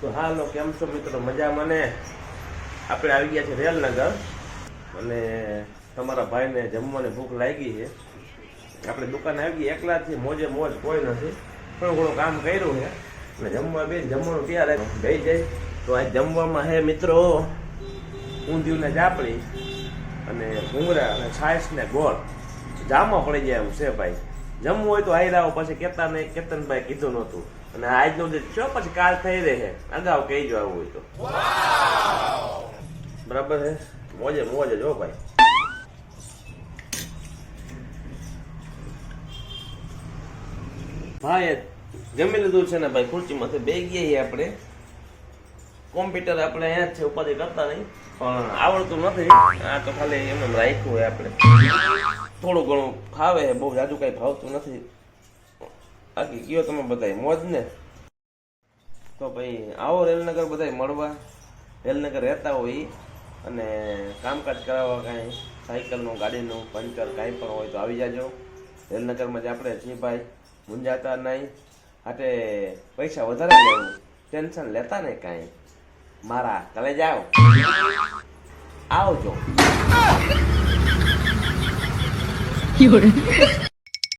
તો હાલો, કેમ છો મિત્રો? મજા મને આપણે આવી ગયા છે રેલનગર. અને તમારા ભાઈને જમવાની ભૂખ લાગી છે. આપણે દુકાને આવી ગઈ એકલા છીએ, મોજે મોજ કોઈ નથી. થોડું ઘણું કામ કર્યું છે. અને જમવા બે જમવાનું ત્યારે ગઈ જાય તો આ જમવામાં હે મિત્રો ઊંધિયું ને ચાપડી અને ભૂંગળા અને છાશ ને ગોળ. જામો પડી જાય એવું છે ભાઈ. જમવું હોય તો આઈ લાવો પછી કેતા નહીં કેતનભાઈ કીધું નહોતું. અને નો જે છો પછી કાલ થઈ રહે. અગાઉ કહીજો આવું હોય તો. બરાબર છે મોજે મોજે જો ભાઈ. ભાઈ જમી લીધું છે ને ભાઈ ખુરચીમાંથી બે ગયા આપણે. કોમ્પ્યુટર આપણે અહીંયા છે ઉપાધિ કરતા નહીં. પણ આવડતું નથી. આ તો ખાલી એમ રાખ્યું હોય આપણે. થોડું ઘણું ફાવે બહુ જાજુ કઈ ભાવતું નથી. બાકી કયો તમે બધા મોજ ને? તો ભાઈ, આવો રેલનગર બધા મળવા. રેલનગર રહેતા હોય અને કામકાજ કરાવવા કાંઈ, સાયકલનું, ગાડીનું, પંચર, કાંઈ પણ હોય તો આવી જાજો. રેલનગરમાં જ આપણે છીએ ભાઈ મુંજાતા નહીં. હાટે પૈસા વધારે લેવું. ટેન્શન લેતા નહીં કાંઈ. મારા, તમે જાઓ. આવજો. 有人，